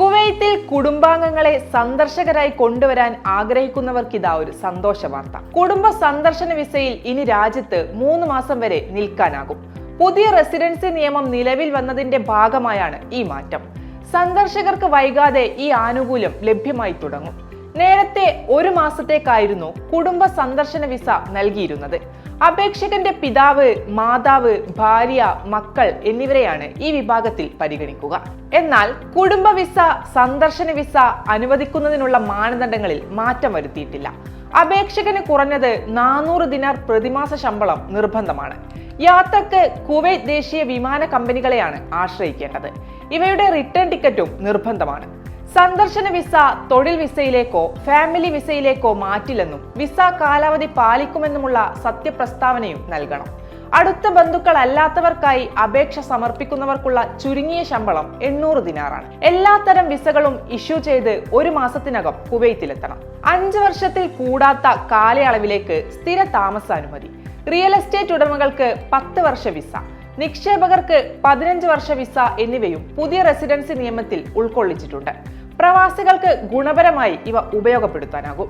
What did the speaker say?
കുവൈത്തിൽ കുടുംബാംഗങ്ങളെ സന്ദർശകരായി കൊണ്ടുവരാൻ ആഗ്രഹിക്കുന്നവർക്ക് ഇതാ ഒരു സന്തോഷ വാർത്ത കുടുംബ സന്ദർശന വിസയിൽ ഇനി രാജ്യത്ത് മൂന്ന് മാസം വരെ നിൽക്കാനാകും. പുതിയ റെസിഡൻസി നിയമം നിലവിൽ വന്നതിന്റെ ഭാഗമായാണ് ഈ മാറ്റം. സന്ദർശകർക്ക് വൈകാതെ ഈ ആനുകൂല്യം ലഭ്യമായി തുടങ്ങും. നേരത്തെ ഒരു മാസത്തേക്കായിരുന്നു കുടുംബ സന്ദർശന വിസ നൽകിയിരുന്നത്. അപേക്ഷകന്റെ പിതാവ് മാതാവ് ഭാര്യ മക്കൾ എന്നിവരെയാണ് ഈ വിഭാഗത്തിൽ പരിഗണിക്കുക. എന്നാൽ കുടുംബ വിസ സന്ദർശന വിസ അനുവദിക്കുന്നതിനുള്ള മാനദണ്ഡങ്ങളിൽ മാറ്റം വരുത്തിയിട്ടില്ല. അപേക്ഷകന് കുറഞ്ഞത് നാനൂറ് ദിനാർ പ്രതിമാസ ശമ്പളം നിർബന്ധമാണ്. യാത്രയ്ക്ക് കുവൈറ്റ് ദേശീയ വിമാന കമ്പനികളെയാണ് ആശ്രയിക്കേണ്ടത്. ഇവയുടെ റിട്ടേൺ ടിക്കറ്റും നിർബന്ധമാണ്. സന്ദർശന വിസ തൊഴിൽ വിസയിലേക്കോ ഫാമിലി വിസയിലേക്കോ മാറ്റില്ലെന്നും വിസ കാലാവധി പാലിക്കുമെന്നുമുള്ള സത്യപ്രസ്താവനയും നൽകണം. അടുത്ത ബന്ധുക്കളല്ലാത്തവർക്കായി അപേക്ഷ സമർപ്പിക്കുന്നവർക്കുള്ള ചുരുങ്ങിയ ശമ്പളം എണ്ണൂറ് ദിനാറാണ്. എല്ലാത്തരം വിസകളും ഇഷ്യൂ ചെയ്ത് ഒരു മാസത്തിനകം കുവൈത്തിലെത്തണം. അഞ്ച് വർഷത്തിൽ കൂടാത്ത കാലയളവിലേക്ക് സ്ഥിര താമസാനുമതി. റിയൽ എസ്റ്റേറ്റ് ഉടമകൾക്ക് പത്ത് വർഷ വിസ നിക്ഷേപകർക്ക് പതിനഞ്ച് വർഷ വിസ എന്നിവയും പുതിയ റെസിഡൻസി നിയമത്തിൽ ഉൾക്കൊള്ളിച്ചിട്ടുണ്ട്. പ്രവാസികൾക്ക് ഗുണപരമായി ഇവ ഉപയോഗപ്പെടുത്താനാകും.